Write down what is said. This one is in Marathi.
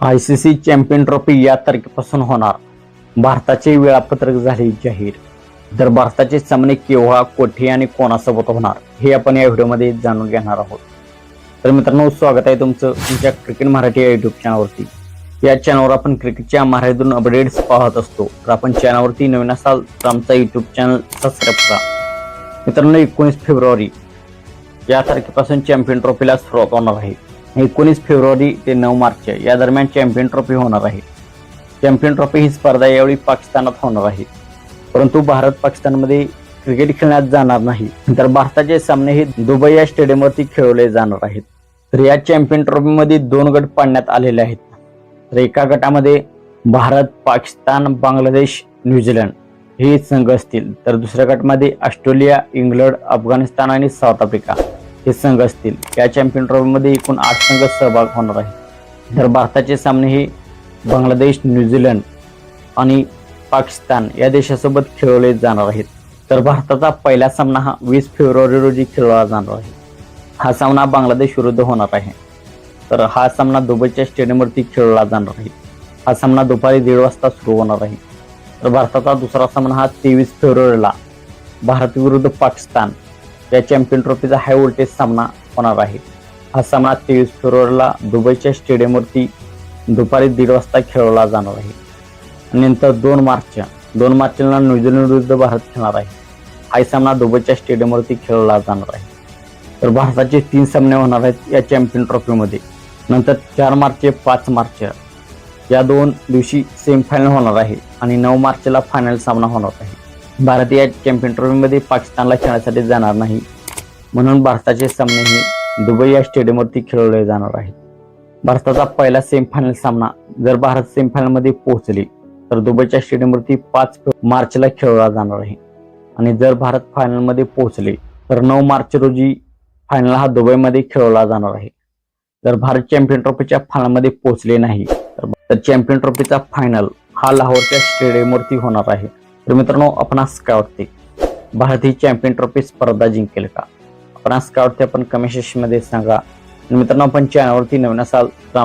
I C C champion trophy या तारखेपासून होणार. भारताचे वेळापत्रक झाले जाहीर. तर भारताचे सामने केव्हा कोठे आणि कोणासोबत होणार हे आपण या व्हिडिओमध्ये जाणून घेणार आहोत. तर मित्रांनो स्वागत आहे तुमचं तुमच्या क्रिकेट मराठी या युट्यूब चॅनलवरती या चॅनलवर आपण क्रिकेटच्या मराठीतून अपडेट्स पाहत असतो. तर आपण चॅनलवरती नवीन असाल तर आमचा युट्यूब चॅनल सबस्क्राईब करा. मित्रांनो एकोणीस फेब्रुवारी या तारखेपासून चॅम्पियन ट्रॉफीला सुरुवात होणार आहे. एकोणीस फेब्रुवारी ते नऊ मार्च या दरम्यान चॅम्पियन ट्रॉफी होणार आहे. चॅम्पियन ट्रॉफी ही स्पर्धा यावेळी पाकिस्तानात होणार आहे. परंतु भारत पाकिस्तानमध्ये क्रिकेट खेळण्यात जाणार नाही. तर भारताचे सामने हे दुबई या स्टेडियमवरती खेळवले जाणार आहेत. तर या चॅम्पियन ट्रॉफीमध्ये दोन गट पाडण्यात आलेले आहेत. तर एका गटामध्ये भारत पाकिस्तान बांगलादेश न्यूझीलंड हे संघ असतील. तर दुसऱ्या गटामध्ये ऑस्ट्रेलिया इंग्लंड अफगाणिस्तान आणि साऊथ आफ्रिका. हे संघ असतील. या चॅम्पियन ट्रॉफीमध्ये एकूण आठ संघ सहभाग होणार आहे तर भारताचे सामने हे बांगलादेश न्यूझीलंड आणि पाकिस्तान या देशासोबत खेळवले जाणार आहेत. तर भारताचा पहिला सामना हा वीस फेब्रुवारी रोजी खेळवला जाणार आहे. हा सामना बांगलादेश विरुद्ध होणार आहे. तर हा सामना दुबईच्या स्टेडियमवरती खेळवला जाणार आहे. हा सामना दुपारी दीड वाजता सुरू होणार आहे. तर भारताचा दुसरा सामना हा तेवीस फेब्रुवारीला. भारत विरुद्ध पाकिस्तान या चॅम्पियन ट्रॉफीचा हाय व्होल्टेज सामना होणार आहे. हा सामना तेवीस फेब्रुवारीला दुबईच्या स्टेडियमवरती दुपारी दीड वाजता खेळवला जाणार आहे. आणि नंतर दोन मार्च दोन मार्चला न्यूझीलंड विरुद्ध भारत खेळणार आहे. हा सामना दुबईच्या स्टेडियमवरती खेळवला जाणार आहे. तर भारताचे तीन सामने होणार आहेत या चॅम्पियन ट्रॉफीमध्ये. नंतर चार मार्च पाच मार्च या दोन दिवशी सेमीफायनल होणार आहे आणि नऊ मार्चला फायनल सामना होणार आहे. भारत या चॅम्पियन ट्रॉफीमध्ये पाकिस्तानला खेळण्यासाठी जाणार नाही. म्हणून भारताचे सामने हे दुबई या स्टेडियमवरती खेळवले जाणार आहेत. भारताचा पहिला सेमीफायनल सामना जर भारत सेमीफायनलमध्ये पोहोचले तर दुबईच्या स्टेडियमवरती पाच मार्चला खेळवला जाणार आहे. आणि जर भारत फायनलमध्ये पोहोचले तर नऊ मार्च रोजी फायनल हा दुबईमध्ये खेळवला जाणार आहे. जर भारत चॅम्पियन ट्रॉफीच्या फायनलमध्ये पोहोचले नाही तर चॅम्पियन ट्रॉफीचा फायनल हा लाहोरच्या स्टेडियमवरती होणार आहे. तर मित्रांनो आपणास काय वाटते भारतीय चॅम्पियन ट्रॉफी स्पर्धा जिंकेल का? आपणास काय वाटते आपण कमेंट सेक्शनमध्ये सांगा. मित्रांनो आपण चॅनलवरती नवीन असाल तर